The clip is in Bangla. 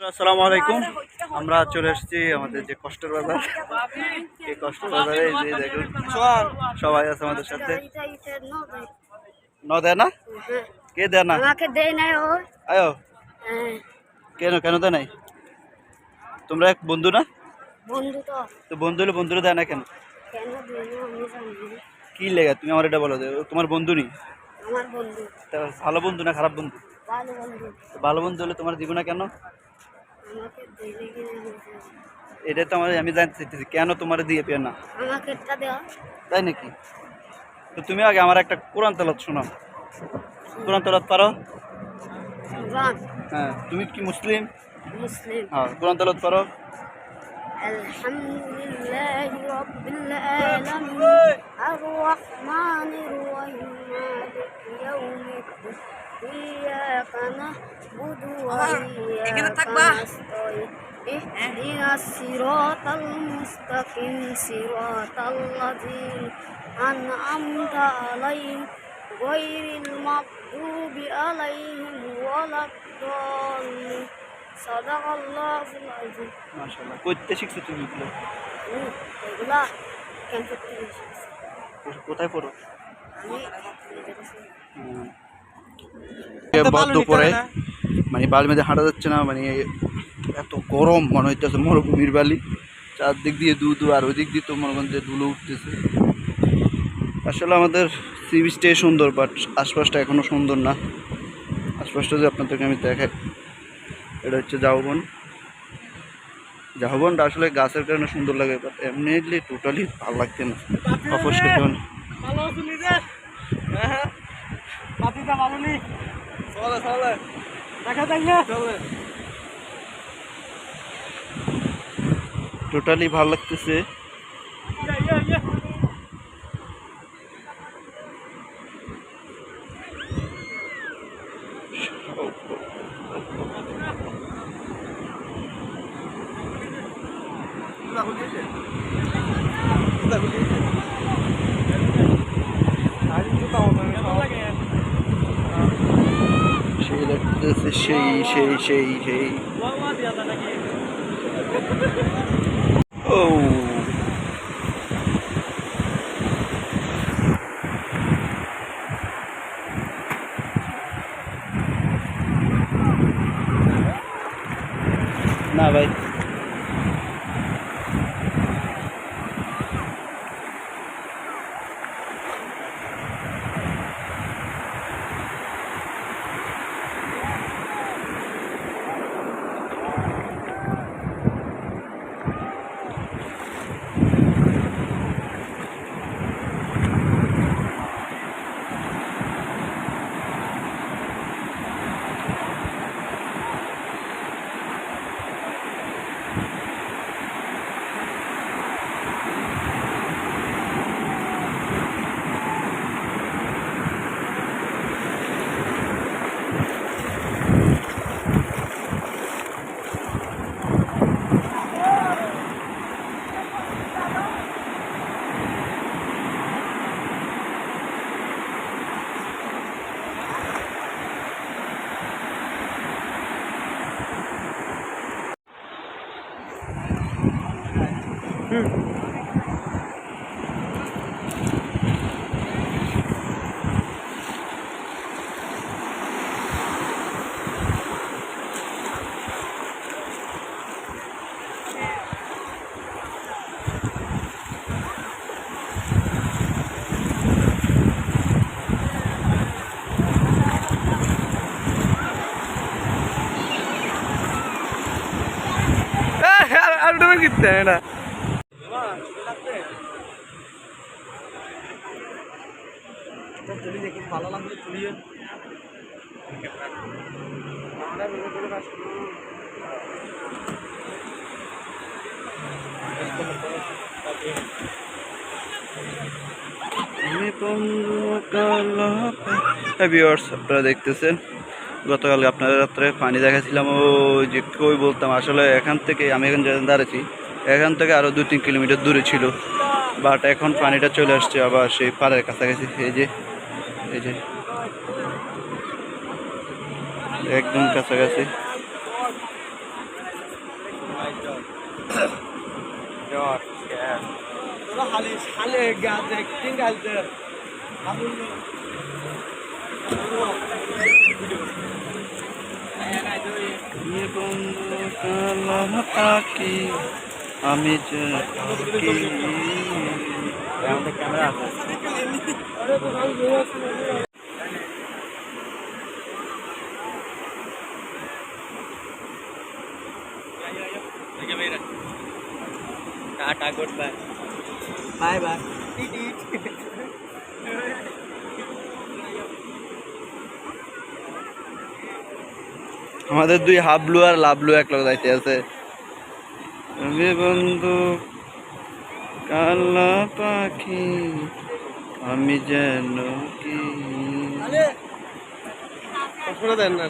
আসসালামু আলাইকুম। আমরা চলে এসেছি আমাদের যে কষ্টের বাজার। এই কষ্টের বাজারে যে দেখুন সবাই আছে আমাদের সাথে। ন? দেয় না? কে দেয় না নাই আয়ো হ্যাঁ, কেন কেন দেয় নাই? তোমরা এক বন্ধু না? বন্ধু তো। বন্ধু হলে বন্ধুরা দেয় না কেন। কি লেগে? তুমি আমার এটা বলো তোমার বন্ধু নি আমার বন্ধু। তা ভালো বন্ধু না খারাপ বন্ধু? ভালো বন্ধু। তো ভালো বন্ধু হলে তোমার দিব না কেন? এটা তো আমার আমি জানতে চাইতেছি কেন তোমার দিয়ে পেয়ে না? আমাকে এটা দাও তাই নাকি? তো তুমি আগে আমার একটা কোরআন তেলাত শোনাও। কোরআন তেলাত পারো? হ্যাঁ তুমি কি মুসলিম? মুসলিম। হ্যাঁ কোরআন তেলাত পারো? আলহামদুলিল্লাহি রাব্বিল আলামিন। আর রহমানির রহিম। মালিক ইয়াউমিদ্দিন। ইয়াকা إياك نعبد وإياك نستعين اهدنا الصراط المستقيم صراط الذين أنعمت عليهم غير المغضوب عليهم ولا الضالين صدق الله العظيم মাশাআল্লাহ করতে শিখছো তুমি এগুলো হুম, এগুলা কেন করতে গেছিস? কোথায় পড়ো আমি নিজের কাছে বদ্ধ দুপুরে মানে বালির মধ্যে হাঁটা যাচ্ছে না মানে এত গরম মনে হইতেছে মরুভূমির বালি। চারদিক দিয়ে দু দু আর ওই দিক দিয়ে তো মনে করেন যে ধুলো উঠতেছে। আসলে আমাদের সি বিচটাই সুন্দর বাট আশপাশটা এখনও সুন্দর না। আশপাশটা যে আপনাদেরকে আমি দেখাই, এটা হচ্ছে জাহবন। জাহবনটা আসলে গাছের কারণে সুন্দর লাগে বাট এমনিলি টোটালি ভালো লাগছে না। অপরিষ্কার ভালো হ্যাঁ পাতিটা ভালো চলে চলে। টোটালি ভালো লাগতেছে। ইয়া ইয়া ইয়া সেই লাগতেছে সেই সেই সেই সেই ও না ভাই আর কিনতে না ভালো লাগলে চলিয়ে আপনারা দেখতেছেন, গতকাল আপনারা রাত্রে পানি দেখাছিলাম ও যে কই বলতাম, আসলে এখান থেকে আমি এখন যেখানে দাঁড়াচ্ছি, এখান থেকে আরও দু তিন কিলোমিটার দূরে ছিল, বাট এখন পানিটা চলে আসছে আবার সেই পাড়ের কাছাকাছি, এই যে এই যে। একদম কাছাকাছি। আমি যে ক্যামেরা আছে। Tata good bye bye bye আমাদের দুই হাবলু আর লাভলু এক লোক যাইতে আছে আমি বন্ধু কালা পাখি আমি যেন কি দেন না